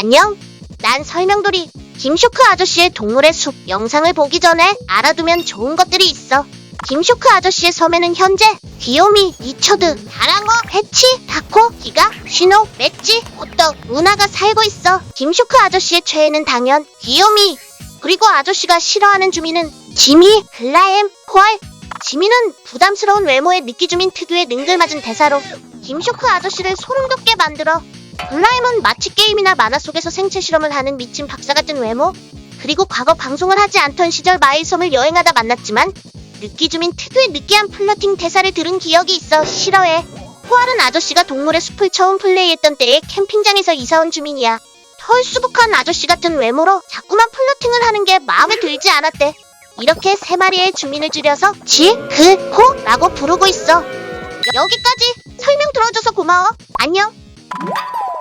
안녕. 난 설명돌이 김쇼크 아저씨의 동물의 숲 영상을 보기 전에 알아두면 좋은 것들이 있어. 김쇼크 아저씨의 섬에는 현재 귀요미, 리처드, 다랑어, 패치, 다코, 기가, 쉬노, 맷지, 호떡, 우나가 살고 있어. 김쇼크 아저씨의 최애는 당연 귀요미. 그리고 아저씨가 싫어하는 주민은 지미, 글라엠, 폴. 지미는 부담스러운 외모의 느끼주민 특유의 능글맞은 대사로 김쇼크 아저씨를 소름 돋게 만들어 블라임은 마치 게임이나 만화 속에서 생체 실험을 하는 미친 박사 같은 외모? 그리고 과거 방송을 하지 않던 시절 마일섬을 여행하다 만났지만 느끼 주민 특유의 느끼한 플러팅 대사를 들은 기억이 있어. 싫어해. 포알은 아저씨가 동물의 숲을 처음 플레이했던 때에 캠핑장에서 이사온 주민이야. 털수북한 아저씨 같은 외모로 자꾸만 플러팅을 하는 게 마음에 들지 않았대. 이렇게 세 마리의 주민을 줄여서 지, 그, 호라고 부르고 있어. 여기까지. 설명 들어줘서 고마워. 안녕 Woo!